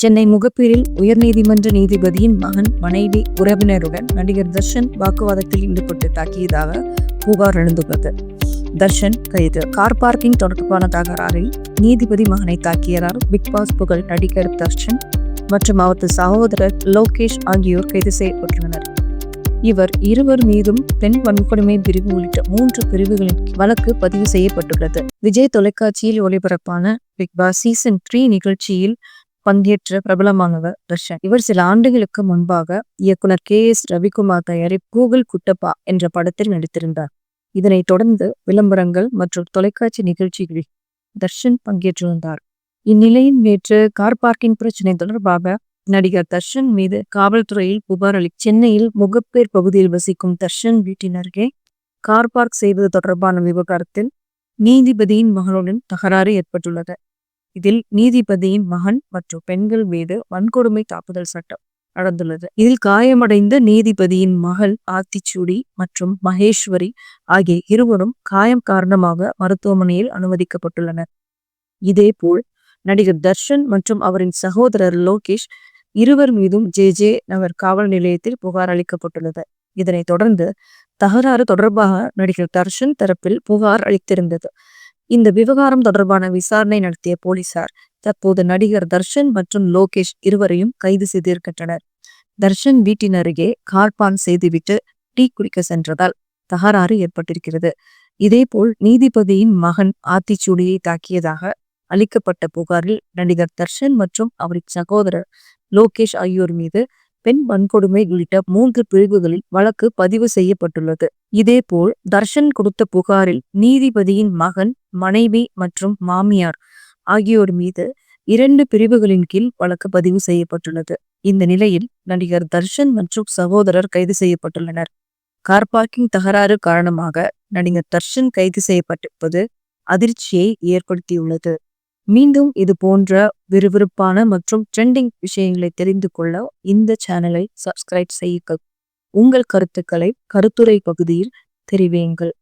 சென்னை முகப்பேரில் உயர்நீதிமன்ற நீதிபதியின் மகன் மனைவி உறவினருடன் நடிகர் தர்ஷன் வாக்குவாதத்தில் ஈடுபட்டு தாக்கியதாக புகார் எழுந்துள்ளது. தர்ஷன் கைது. கார் பார்க்கிங் தொடர்பான தகராறில் நீதிபதி மகனை தாக்கியதால் பிக் பாஸ் புகழ் நடிகர் தர்ஷன் மற்றும் அவரது சகோதரர் லோகேஷ் ஆகியோர் கைது செய்யப்பட்டுள்ளனர். இவர் இருவர் மீதும் பெண் வன்கொடுமை பிரிவு உள்ளிட்ட மூன்று பிரிவுகளின் வழக்கு பதிவு செய்யப்பட்டுள்ளது. விஜய் தொலைக்காட்சியில் ஒளிபரப்பான பிக் பாஸ் சீசன் த்ரீ நிகழ்ச்சியில் பங்கேற்ற பிரபலமானவர் தர்ஷன். இவர் சில ஆண்டுகளுக்கு முன்பாக இயக்குனர் கே. எஸ். ரவிக்குமார் தயாரி கூகுள் குட்டப்பா என்ற படத்தில் நடித்திருந்தார். இதனைத் தொடர்ந்து விளம்பரங்கள் மற்றும் தொலைக்காட்சி நிகழ்ச்சிகளில் தர்ஷன் பங்கேற்றிருந்தார். இந்நிலையில் நேற்று கார் பார்க்கிங் பிரச்சினை தொடர்பாக நடிகர் தர்ஷன் மீது காவல்துறையில் புகார் அளி சென்னையில் முகப்பேர் பகுதியில் வசிக்கும் தர்ஷன் வீட்டின் அருகே கார் பார்க் செய்வது தொடர்பான விவகாரத்தில் நீதிபதியின் மகளுடன் தகராறு ஏற்பட்டுள்ளது. இதில் நீதிபதியின் மகன் மற்றும் பெண்கள் மீது வன்கொடுமை தாக்குதல் சட்டம் நடந்துள்ளது. இதில் காயமடைந்த நீதிபதியின் மகள் ஆத்திச்சூடி மற்றும் மகேஸ்வரி ஆகிய இருவரும் காயம் காரணமாக மருத்துவமனையில் அனுமதிக்கப்பட்டுள்ளனர். இதேபோல் நடிகர் தர்ஷன் மற்றும் அவரின் சகோதரர் லோகேஷ் இருவர் மீதும் ஜே. ஜே. நகர் காவல் நிலையத்தில் புகார் அளிக்கப்பட்டுள்ளது. இதனைத் தொடர்ந்து தகராறு தொடர்பாக நடிகர் தர்ஷன் தரப்பில் புகார் அளித்திருந்தது. இந்த விவகாரம் தொடர்பான விசாரணை நடத்திய போலீசார் தற்போது நடிகர் தர்ஷன் மற்றும் லோகேஷ் இருவரையும் கைது செய்திருக்கின்றனர். தர்ஷன் வீட்டின் அருகே கார்பான் செய்துவிட்டு டீ குடிக்க சென்றதால் தகராறு ஏற்பட்டிருக்கிறது. இதேபோல் நீதிபதியின் மகன் ஆத்திச்சூடியை தாக்கியதாக அளிக்கப்பட்ட புகாரில் நடிகர் தர்ஷன் மற்றும் அவரின் சகோதரர் லோகேஷ் ஆகியோர் மீது பெண் வன்கொடுமை உள்ளிட்ட மூன்று பிரிவுகளில் வழக்கு பதிவு செய்யப்பட்டுள்ளது. இதேபோல் தர்ஷன் கொடுத்த புகாரில் நீதிபதியின் மகன் மனைவி மற்றும் மாமியார் ஆகியோர் மீது இரண்டு பிரிவுகளின் கீழ் வழக்கு பதிவு செய்யப்பட்டுள்ளது. இந்த நிலையில் நடிகர் தர்ஷன் மற்றும் சகோதரர் கைது செய்யப்பட்டுள்ளனர். கார் பார்க்கிங் தகராறு காரணமாக நடிகர் தர்ஷன் கைது செய்யப்பட்டிருப்பது அதிர்ச்சியை ஏற்படுத்தியுள்ளது. மீண்டும் இது போன்ற விறுவிறுப்பான மற்றும் ட்ரெண்டிங் விஷயங்களை தெரிந்து கொள்ள இந்த சேனலை சப்ஸ்கிரைப் செய்யுங்கள். உங்கள் கருத்துக்களை கருத்துரை பகுதியில் தெரிவியுங்கள்.